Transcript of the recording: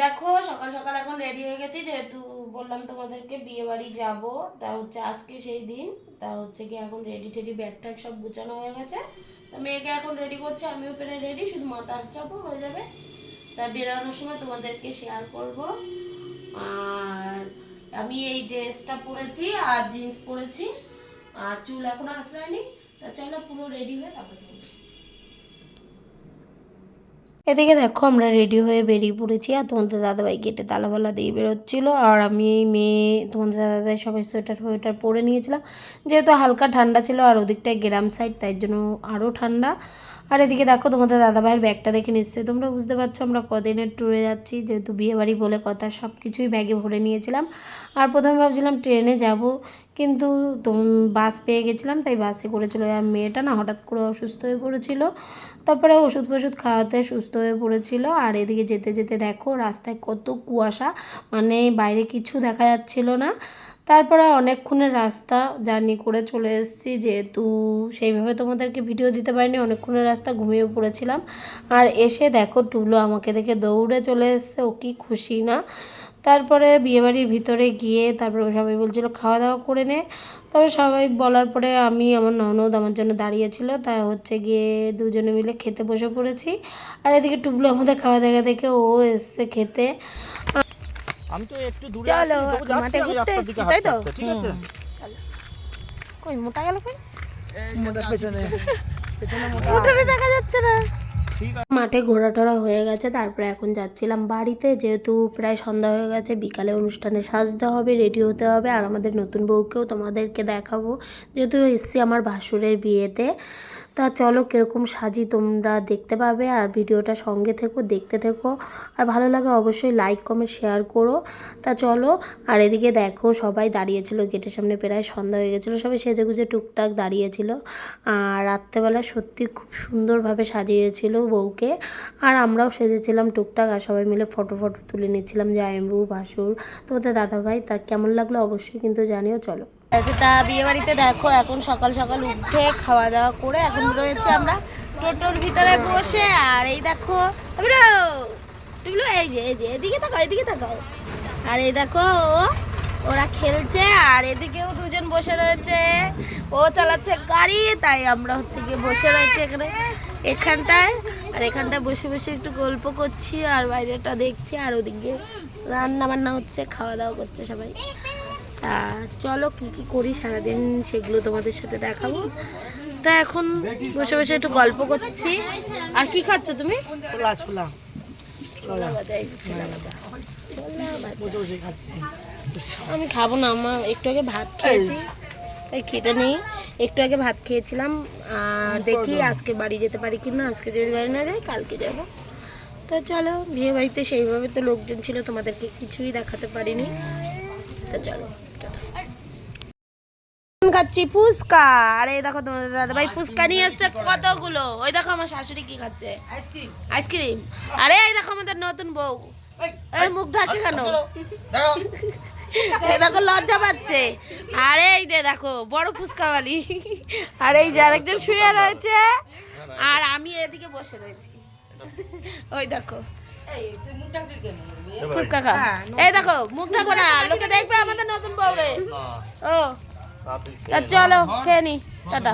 দেখো, সকাল সকাল এখন রেডি হয়ে গেছি, যেহেতু বললাম তোমাদেরকে বিয়ে বাড়ি যাব, তা হচ্ছে আজকে সেই দিন, তা হচ্ছে কি এখন রেডি টেডি ব্যাগ ট্যাগ সব গুছানো হয়ে গেছে। তা মেয়েকে এখন রেডি করছে, আমিও পেরে রেডি শুধু মাথা আসছাবো হয়ে যাবে। তা বেরোনোর সময় তোমাদেরকে শেয়ার করব। আর আমি এই ড্রেসটা পরেছি আর জিন্স পরেছি, আর চুল এখনও আসলায়নি তা চলো পুরো রেডি হয়ে তারপরে এদিকে দেখো আমরা রেডি হয়ে বেরিয়ে পড়েছি আর তোমাদের দাদাভাই গেটে তালাবালা দিয়ে বেরোচ্ছিল। আর আমি এই মেয়ে, তোমাদের দাদাভাই সবাই সোয়েটার ফোয়েটার পরে নিয়েছিলাম। যেহেতু হালকা ঠান্ডা ছিল আর ওদিকটায় গ্রাম সাইড তাই জন্য আরও ঠান্ডা। আর এদিকে দেখো তোমাদের দাদাভাইয়ের ব্যাগটা দেখে নিশ্চয়ই তোমরা বুঝতে পারছ, আমরা কদিনের ট্যুরে যাচ্ছি, যেহেতু বিয়েবাড়ি বলে কথা সব কিছুই ব্যাগে ভরে নিয়েছিলাম। আর প্রথমে ভাবছিলাম ট্রেনে যাব, কিন্তু বাস পেয়ে গেছিলাম, তাই বাসে করে চলে আর মেয়েটা না হঠাৎ করে অসুস্থ হয়ে পড়েছিল। তারপরে ওষুধ ফষুধ খাওয়াতে সুস্থ হয়ে পড়েছিল। আর এদিকে যেতে যেতে দেখো রাস্তায় কত কুয়াশা মানে বাইরে কিছু দেখা যাচ্ছিল না। তারপরে অনেকক্ষণের রাস্তা জার্নি করে চলে এসেছি, যেহেতু সেইভাবে তোমাদেরকে ভিডিও দিতে পারিনি, অনেকক্ষণের রাস্তা ঘুমিয়ে পড়েছিলাম। আর এসে দেখো টুলো আমাকে দেখে দৌড়ে চলে এসছে, ও কি খুশি না? তারপরে বিয়েবাড়ির ভিতরে গিয়ে তারপরে সবাই বলছিল খাওয়া দাওয়া করে নে। তবে সবাই বলার পরে আমি, আমার ননদ আমার জন্য দাঁড়িয়েছিল তা হচ্ছে গিয়ে দুজনে মিলে খেতে বসে পড়েছি। আর এদিকে টুবলো আমাদের খাওয়া দেখা দেখে ও এসছে খেতে। আমি তো একটু দূরে আছি, তবু যাচ্ছি মাঠে আমি রাস্তার দিকে? হাঁটতে হাঁটতে, ঠিক আছে? কই মোটা গেল কই? মোটার পেছনে। পেছনে মোটারে দেখা যাচ্ছে না। মাঠে ঘোরা টোরা হয়ে গেছে তারপরে এখন যাচ্ছিলাম বাড়িতে যেহেতু প্রায় সন্ধ্যা হয়ে গেছে বিকালে অনুষ্ঠানে সাজতে হবে রেডি হতে হবে আর আমাদের নতুন বউকেও তোমাদেরকে দেখাবো। যেহেতু এসছি আমার ভাসুরের বিয়েতে তা চলো কীরকম সাজি তোমরা দেখতে পাবে আর ভিডিওটা সঙ্গে থেকো, দেখতে থেকো। আর ভালো লাগে অবশ্যই লাইক কমেন্ট শেয়ার করো। তা চলো, আর এদিকে দেখো সবাই দাঁড়িয়েছিল, গেটের সামনে প্রায় সন্ধ্যা হয়ে গেছিল, সবাই সেজে গুজে টুকটাক দাঁড়িয়েছিল। আর রাত্রেবেলা সত্যি খুব সুন্দরভাবে সাজিয়েছিল বউকে। আর আমরাও সেজেছিলাম টুকটাক, আর সবাই মিলে ফটো ফটো তুলে নিচ্ছিলাম জায়ম্বু ভাসুর, তোমাদের দাদাভাই। তা কেমন লাগল অবশ্যই কিন্তু জানিও, চলো। তা বিয়ে বাড়িতে দেখো, এখন সকাল সকাল উঠে খাওয়া দাওয়া করে এখন রয়েছে আমরা টোটোর ভিতরে বসে। আর এই দেখো টুকলু, এই যে এই যে, এদিকে তাকাও এদিকে তাকাও। আর এই দেখো, ওরা খেলছে, আর এদিকেও দুজন বসে রয়েছে। ও চালাচ্ছে গাড়ি, তাই আমরা হচ্ছে গিয়ে বসে রয়েছে এখানে, এখানটায়। আর এখানটায় বসে বসে একটু গল্প করছি, আর বাইরেটা দেখছি, আর ওদিকে রান্না বান্না হচ্ছে, খাওয়া দাওয়া করছে সবাই। তা চলো কি কি করি সারাদিন সেগুলো তোমাদের সাথে দেখাবো। তা এখন বসে বসে একটু গল্প করছি। আর কি খাচ্ছ তুমি? ছোলা ছোলা। ছোলা। ভাজা। ছোলা ভাজা। বসে বসে খাচ্ছি। আমি খাব না আমার একটু আগে ভাত খেয়েছি। তাই খেতে নেই। একটু আগে ভাত খেয়েছিলাম। আর দেখি আজকে বাড়ি যেতে পারি কি না আজকে যদি বাড়ি না যাই কালকে যাব। তো চলো বিয়ে বাড়িতে সেইভাবে তো লোকজন ছিল তোমাদেরকে কিছুই দেখাতে পারিনি। তো চলো খাচ্ছি ফুচকা। আরে দেখো তোমাদের দাদা ভাই ফুচকা নিয়ে আসছে কতগুলো? ওই দেখো আমার শাশুড়ি কি খাচ্ছে। Ice cream. Ice cream? আরে এই দেখো আমাদের নতুন বউ। এই মুখ ঢাকছে কেন? এই দেখো লজ্জা পাচ্ছে। আরে এই দে দেখো বড় ফুচকাওয়ালি। আর এই যে আরেকজন শুয়ে রয়েছে। আর আমি এদিকে বসে রয়েছি। ওই দেখো। ফুচকা খা। এই দেখো মুখ ঢাকো না লোকে দেখবে আমাদের নতুন বউরে। ও। তা চলো খেয়ে নি টাটা।